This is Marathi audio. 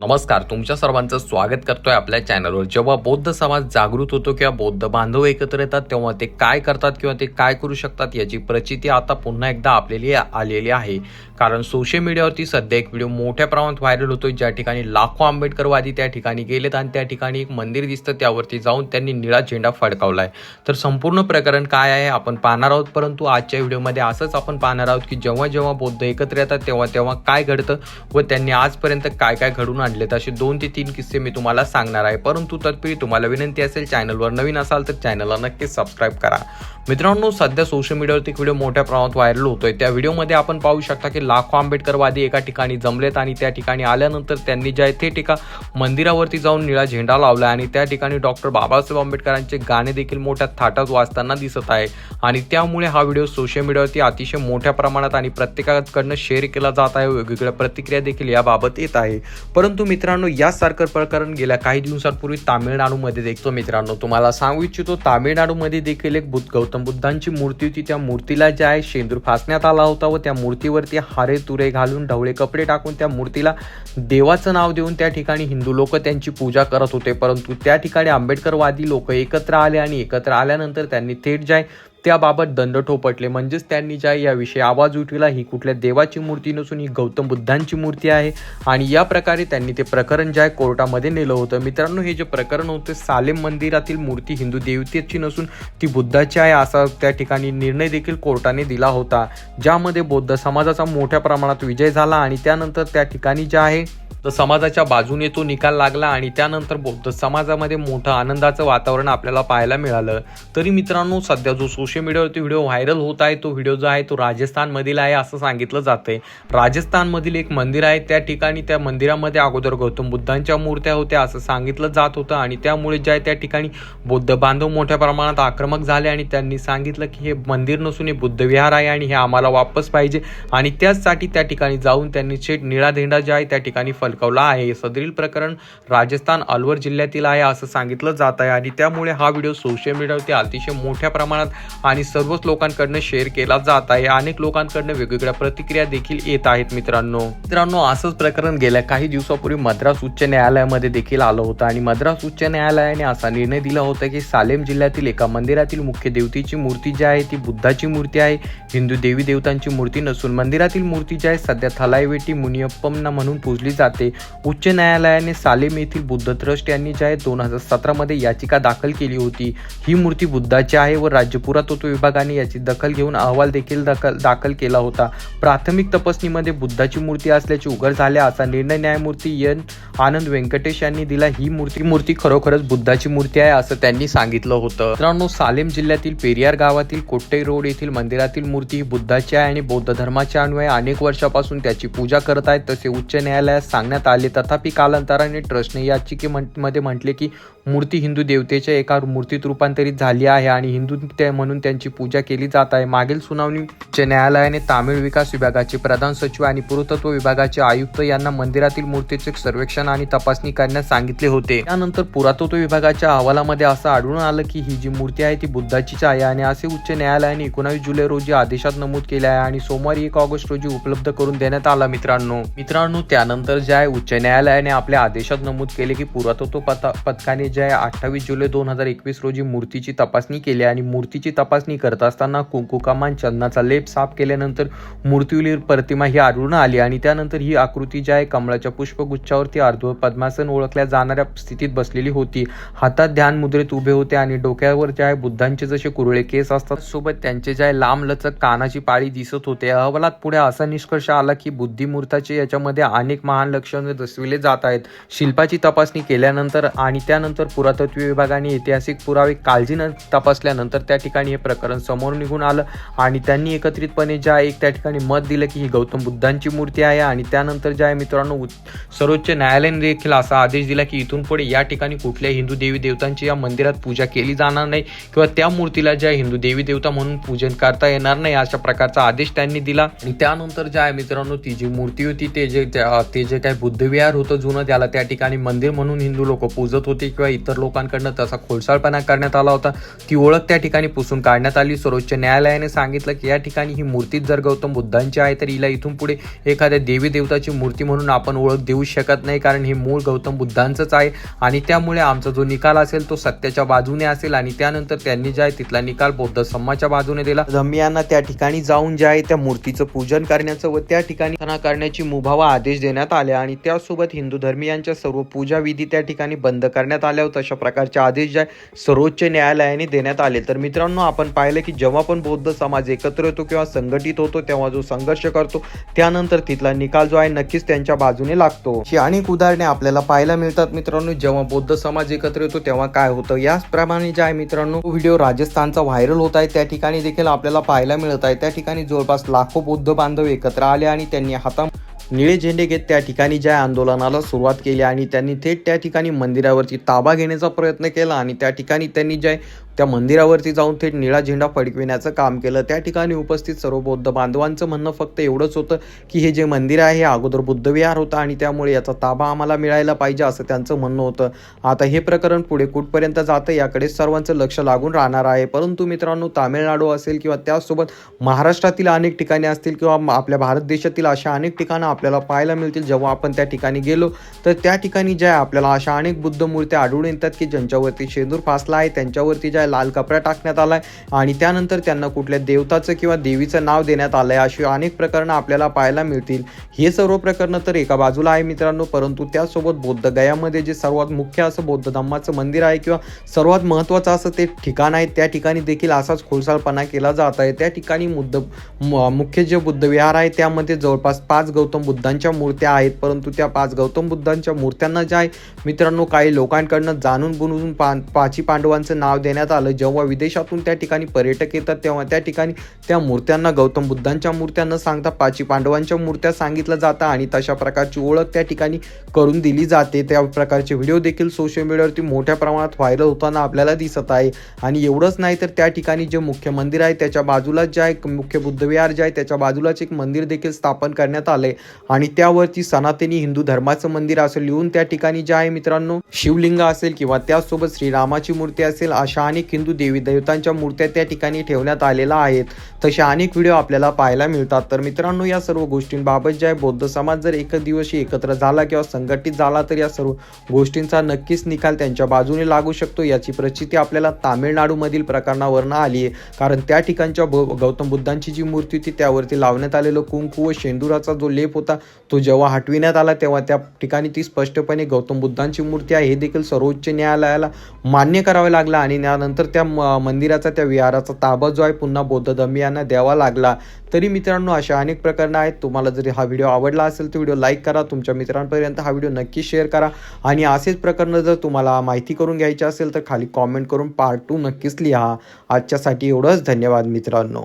नमस्कार तुमच्या सर्वांचं स्वागत करतोय आपल्या चॅनलवर जेव्हा बौद्ध समाज जागृत होतो किंवा बौद्ध बांधव एकत्र येतात तेव्हा ते काय करतात किंवा ते काय करू शकतात याची प्रचिती आता पुन्हा एकदा आपल्याली आलेली आहे. कारण सोशल मीडियावरती सध्या एक व्हिडिओ मोठ्या प्रमाणात व्हायरल होतोय ज्या ठिकाणी लाखो आंबेडकरवादी त्या ठिकाणी गेलेत आणि त्या ठिकाणी एक मंदिर दिसतं त्यावरती जाऊन त्यांनी निळा झेंडा फडकावलाय. तर संपूर्ण प्रकरण काय आहे आपण पाहणार आहोत. परंतु आजच्या व्हिडिओमध्ये असंच आपण पाहणार आहोत की जेव्हा जेव्हा बौद्ध एकत्र येतात तेव्हा तेव्हा काय घडतं व त्यांनी आजपर्यंत काय काय घडून आणलेत असे दोन ते तीन किस्से मी तुम्हाला सांगणार आहे. परंतु तत्पूर्वी तुम्हाला विनंती असेल चॅनलवर नवीन असाल तर चॅनलला नक्कीच सबस्क्राईब करा. मित्रांनो सध्या सोशल मीडियावरती एक व्हिडिओ मोठ्या प्रमाणात व्हायरल होतोय. त्या व्हिडिओमध्ये आपण पाहू शकता की लाखो आंबेडकरवादी एका ठिकाणी जमलेत आणि त्या ठिकाणी आल्यानंतर त्यांनी ज्या आहे ते ठिका मंदिरावरती जाऊन निळा झेंडा लावला आणि त्या ठिकाणी डॉक्टर बाबासाहेब आंबेडकरांचे गाणे देखील मोठ्या थाटात वाचताना दिसत आहे. आणि त्यामुळे हा व्हिडिओ सोशल मीडियावरती अतिशय मोठ्या प्रमाणात आणि प्रत्येकाकडनं शेअर केला जात आहे. वेगवेगळ्या प्रतिक्रिया देखील याबाबत येत आहे. परंतु मित्रांनो यासारखं प्रकरण गेल्या काही दिवसांपूर्वी तामिळनाडूमध्ये देखतो मित्रांनो तुम्हाला सांगू इच्छितो तामिळनाडूमध्ये देखील एक बुद्ध गौतम बुद्धांची मूर्ती होती. त्या मूर्तीला जे आहे शेंदूर फासण्यात आला होता व त्या मूर्तीवरती हारे तुरे घालून ढवळे कपडे टाकून त्या मूर्तीला देवाचं नाव देऊन त्या ठिकाणी हिंदू लोक त्यांची पूजा करत होते. परंतु त्या ठिकाणी आंबेडकरवादी लोक एकत्र आले आणि एकत्र आल्यानंतर त्यांनी थेट जे आहे त्याबाबत दंड ठोपटले. म्हणजेच त्यांनी ज्या याविषयी आवाज उठविला ही कुठल्या देवाची मूर्ती नसून ही गौतम बुद्धांची मूर्ती आहे. आणि या प्रकारे त्यांनी ते प्रकरण जे आहे कोर्टामध्ये नेलं होतं. मित्रांनो हे जे प्रकरण होते सालेम मंदिरातील मूर्ती हिंदू देवतेची नसून ती बुद्धाची आहे असा त्या ठिकाणी निर्णय देखील कोर्टाने दिला होता. ज्यामध्ये बौद्ध समाजाचा मोठ्या प्रमाणात विजय झाला आणि त्यानंतर त्या ठिकाणी ज्या आहे तर समाजाच्या बाजूने तो निकाल लागला आणि त्यानंतर बौद्ध समाजामध्ये मोठं आनंदाचं वातावरण आपल्याला पाहायला मिळालं. तरी मित्रांनो सध्या जो सोशल मीडियावरती व्हिडिओ व्हायरल होत आहे तो व्हिडिओ जो आहे तो राजस्थानमधील आहे असं सांगितलं जातंय. राजस्थानमधील एक मंदिर आहे त्या ठिकाणी त्या मंदिरामध्ये अगोदर गौतम बुद्धांच्या मूर्त्या होत्या असं सांगितलं जात होतं आणि त्यामुळे ज्या त्या ठिकाणी बौद्ध बांधव मोठ्या प्रमाणात आक्रमक झाले आणि त्यांनी सांगितलं की हे मंदिर नसून हे बुद्ध विहार आहे आणि हे आम्हाला वापस पाहिजे. आणि त्याचसाठी त्या ठिकाणी जाऊन त्यांनी शेट निळाधेंडा जे आहे त्या ठिकाणी फल फलकवला आहे. सदरील प्रकरण राजस्थान अलवर जिल्ह्यातील आहे असं सांगितलं जात आहे आणि त्यामुळे हा व्हिडिओ सोशल मीडियावरती अतिशय मोठ्या प्रमाणात आणि सर्वच लोकांकडनं शेअर केला जात आहे. अनेक लोकांकडनं वेगवेगळ्या प्रतिक्रिया देखील येत आहेत मित्रांनो. मित्रांनो असंच प्रकरण गेल्या काही दिवसापूर्वी मद्रास उच्च न्यायालयामध्ये देखील आलं होतं आणि मद्रास उच्च न्यायालयाने असा निर्णय दिला होता की सालेम जिल्ह्यातील एका मंदिरातील मुख्य देवतेची मूर्ती जी आहे ती बुद्धाची मूर्ती आहे. हिंदू देवी देवतांची मूर्ती नसून मंदिरातील मूर्ती जी आहे सध्या थलायवेटी मुनियप्पम म्हणून पूजली जाते उच्च न्यायालयाने सालेम येथील बुद्ध ट्रस्ट यांनी जे आहे दोन हजार सतरामध्ये याचिका दाखल केली होती. ही मूर्ती बुद्धाची आहे व राज्य पुरातत्व विभागाने याची दखल घेऊन अहवाल देखील दखल दाखल केला होता. प्राथमिक तपासणीमध्ये बुद्धाची मूर्ती असल्याचे उघड झाले असा निर्णय न्यायमूर्ती एन. आनंद व्यंकटेश यांनी दिला. ही मूर्ती मूर्ती खरोखरच बुद्धाची मूर्ती आहे असं त्यांनी सांगितलं होतं. मित्रांनो सालेम जिल्ह्यातील पेरियार गावातील कोट्टे रोड येथील मंदिरातील मूर्ती ही बुद्धाची आहे आणि बौद्ध धर्माच्या अन्वये अनेक वर्षापासून त्याची पूजा करत आहेत तसे उच्च न्यायालयात सांगण्यात आले. तथापि कालांतराने ट्रस्टने याचिकेमध्ये म्हटले की मूर्ती हिंदू देवतेच्या एका मूर्तीत रूपांतरित झाली आहे आणि हिंदू ते म्हणून त्यांची पूजा केली जात आहे. मागील सुनावणी उच्च न्यायालयाने तामिळ विकास विभागाचे प्रधान सचिव आणि पुरातत्व विभागाचे आयुक्त यांना मंदिरातील मूर्तीचे सर्वेक्षण आणि तपासणी करण्यास सांगितले होते. त्यानंतर पुरातत्व विभागाच्या अहवालामध्ये असं आढळून आलं की ही जी मूर्ती आहे ती बुद्धाचीच आहे आणि असे उच्च न्यायालयाने एकोणावीस जुलै रोजी आदेशात नमूद केले आहे आणि सोमवारी एक ऑगस्ट रोजी उपलब्ध करून देण्यात आला मित्रांनो. मित्रांनो त्यानंतर ज्या आहे उच्च न्यायालयाने आपल्या आदेशात नमूद केले की पुरातत्व पथ- पथकाने जे आहे अठ्ठावीस जुलै दोन हजार एकवीस रोजी मूर्तीची तपासणी केली आणि मूर्तीची तपासणी करत असताना कुंकुकामान चंदनाचा लेप साफ केल्यानंतर मूर्तीवरील प्रतिमा ही आढळून आली आणि त्यानंतर ही आकृती जी आहे कमळाच्या पुष्पगुच्छावरती अर्ध पद्मासन ओळखल्या जाणाऱ्या स्थितीत बसलेली होती. हातात ध्यान मुद्रेत उभे होते आणि डोक्यावर जे आहे बुद्धांचे जसे कुरळे केस असतात सोबत त्यांचे जे आहे लांब लचक कानाची पाळी दिसत होते. अहवालात पुढे असा निष्कर्ष आला की बुद्धिमूर्ताचे याच्यामध्ये अनेक महान लक्षणे दर्शविले जात आहेत. शिल्पाची तपासणी केल्यानंतर आणि त्यानंतर पुरातत्व विभागाने ऐतिहासिक पुरावे काळजीनं तपासल्यानंतर त्या ठिकाणी हे प्रकरण समोर निघून आलं आणि त्यांनी एकत्रितपणे ज्या एक त्या ठिकाणी मत दिलं की ही गौतम बुद्धांची मूर्ती आहे आणि त्यानंतर ज्या आहे मित्रांनो सर्वोच्च न्यायालयाने देखील असा आदेश दिला की इथून पुढे या ठिकाणी कुठल्याही हिंदू देवी देवतांची या मंदिरात पूजा केली जाणार नाही किंवा त्या मूर्तीला ज्या हिंदू देवी देवता म्हणून पूजन करता येणार नाही अशा प्रकारचा आदेश त्यांनी दिला. आणि त्यानंतर ज्या आहे मित्रांनो ती जी मूर्ती होती ते जे त्या- ते जे काही बुद्धविहार होतं जुनं त्याला त्या ठिकाणी मंदिर म्हणून हिंदू लोक पूजत होते किंवा इतर लोकांकडनं तसा खोडसाळपणा करण्यात आला होता. ती ओळख त्या ठिकाणी पुसून काढण्यात आली. सर्वोच्च न्यायालयाने सांगितलं की या ठिकाणी ही मूर्तीच जर गौतम बुद्धांची आहे तर हिला इथून पुढे एखाद्या देवी देवताची मूर्ती म्हणून आपण ओळख देऊ शकत नाही कारण हे मूळ गौतम बुद्धांचंच आहे. आणि त्यामुळे आमचा जो निकाल असेल तो सत्याच्या बाजूने असेल आणि त्यानंतर त्यांनी जे आहे तिथला निकाल बौद्ध समाजाच्या बाजूने दिला. धम्मियांना त्या ठिकाणी जाऊन जे आहे त्या मूर्तीचं पूजन करण्याचं व त्या ठिकाणी करण्याची मुभावा आदेश देण्यात आले. आणि त्यासोबत हिंदू धर्मियांच्या सर्व पूजा विधी त्या ठिकाणी बंद करण्यात आल्या होत्या अशा प्रकारचे आदेश जे सर्वोच्च न्यायालयाने देण्यात आले. तर मित्रांनो आपण पाहिलं की जेव्हा पण बौद्ध समाज एकत्र येतो किंवा संघटित होतो तेव्हा जो संघर्ष करतो त्यानंतर तिथला निकाल जो आहे नक्कीच त्यांच्या बाजूने लागतो. ही अनेक उदाहरणे आपल्याला पाहायला मिळतात मित्रांनो. जेव्हा बौद्ध समाज एकत्र येतो तेव्हा काय होतं? याचप्रमाणे जे आहे मित्रांनो व्हिडिओ राजस्थानचा व्हायरल होत आहे. त्या ठिकाणी देखील आपल्याला पाहायला मिळत आहे. त्या ठिकाणी जवळपास लाखो बौद्ध बांधव एकत्र आले आणि त्यांनी हाता निळे झेंडे घेत त्या ठिकाणी ज्या आंदोलनाला सुरुवात केली आणि त्यांनी थेट त्या ठिकाणी मंदिरावरती ताबा घेण्याचा प्रयत्न केला आणि त्या ठिकाणी त्यांनी जे त्या मंदिरावरती जाऊन थेट निळा झेंडा फडकविण्याचं काम केलं. त्या ठिकाणी उपस्थित सर्व बौद्ध बांधवांचं म्हणणं फक्त एवढंच होतं की हे जे मंदिर आहे हे अगोदर बुद्धविहार होतं आणि त्यामुळे याचा ताबा आम्हाला मिळायला पाहिजे असं त्यांचं म्हणणं होतं. आता हे प्रकरण पुढे कुठपर्यंत जातं याकडे सर्वांचं लक्ष लागून राहणार आहे. परंतु मित्रांनो तामिळनाडू असेल किंवा त्याचसोबत महाराष्ट्रातील अनेक ठिकाणी असतील किंवा आपल्या भारत देशातील अशा अनेक ठिकाणं आपल्याला पाहायला मिळतील. जेव्हा आपण त्या ठिकाणी गेलो तर त्या ठिकाणी ज्या आपल्याला अशा अनेक बुद्ध मूर्त्या आढळून येतात की ज्यांच्यावरती शेंदूर फासला आहे त्यांच्यावरती ज्या आहे लाल कपडा टाकण्यात आलाय. आणि त्यानंतर त्यांना कुठल्या देवताचं किंवा देवीचं नाव देण्यात आलं आहे अशी अनेक प्रकरणं आपल्याला पाहायला मिळतील. हे सर्व प्रकरणं तर एका बाजूला आहे मित्रांनो परंतु त्यासोबत बौद्ध गयामध्ये जे सर्वात मुख्य असं बौद्ध धम्माचं मंदिर आहे किंवा सर्वात महत्त्वाचं असं ते ठिकाण आहे त्या ठिकाणी देखील असाच खोलसाळपणा केला जात आहे. त्या ठिकाणी मुद्द म- मुख्य जे बुद्ध विहार आहे त्यामध्ये जवळपास पाच गौतम बुद्धांच्या मूर्त्या आहेत. परंतु त्या पाच गौतम बुद्धांच्या मूर्त्यांना जे आहे मित्रांनो काही लोकांकडनं जाणून बुणून पा पाची पांडवांचं नाव देण्यात आलं. जेव्हा विदेशातून त्या ठिकाणी पर्यटक येतात तेव्हा त्या ठिकाणी त्या मूर्त्यांना गौतम बुद्धांच्या मूर्त्या न सांगता पाची पांडवांच्या मूर्त्या सांगितल्या जातात आणि तशा प्रकारची ओळख त्या ठिकाणी करून दिली जाते. त्या प्रकारचे व्हिडिओ देखील सोशल मीडियावरती मोठ्या प्रमाणात व्हायरल होताना आपल्याला दिसत आहे. आणि एवढंच नाही तर त्या ठिकाणी जे मुख्य मंदिर आहे त्याच्या बाजूलाच जे आहे मुख्य बुद्धविहार जे आहे त्याच्या बाजूलाच एक मंदिर देखील स्थापन करण्यात आलंय. आणि त्यावरती सनातनी हिंदू धर्माचं मंदिर असं लिहून त्या ठिकाणी जे आहे मित्रांनो शिवलिंग असेल किंवा त्यासोबत श्रीरामाची मूर्ती असेल अशा अनेक हिंदू देवी देवतांच्या मूर्त्या त्या ठिकाणी ठेवण्यात आलेल्या आहेत. तसे अनेक व्हिडिओ आपल्याला पाहायला मिळतात. तर मित्रांनो या सर्व गोष्टींबाबत जे आहे बौद्ध समाज जर एक दिवशी एकत्र झाला किंवा संघटित झाला तर या सर्व गोष्टींचा नक्कीच निकाल त्यांच्या बाजूने लागू शकतो. याची प्रचिती आपल्याला तामिळनाडूमधील प्रकरणावरनं आली आहे. कारण त्या ठिकाणच्या गौतम बुद्धांची जी मूर्ती होती त्यावरती लावण्यात आलेलं कुंकू व शेंदुराचा जो लेप होता तो जेव्हा हटविण्यात आला तेव्हा त्या ठिकाणी ती स्पष्टपणे गौतम बुद्धांची मूर्ती आहे. हे देखील सर्वोच्च न्यायालयाला मान्य करावं लागलं आणि त्यानंतर त्या म- मंदिराचा त्या विहाराचा ताबा जो आहे पुन्हा बौद्ध धर्मियांना द्यावा लागला. तरी मित्रांनो अशा अनेक प्रकरणं आहेत. तुम्हाला जरी हा व्हिडिओ आवडला असेल तर व्हिडिओ लाईक करा. तुमच्या मित्रांपर्यंत हा व्हिडिओ नक्की शेअर करा. आणि असेच प्रकरणं जर तुम्हाला माहिती करून घ्यायची असेल तर खाली कॉमेंट करून पार्ट टू नक्कीच लिहा. आजच्यासाठी एवढंच. धन्यवाद मित्रांनो.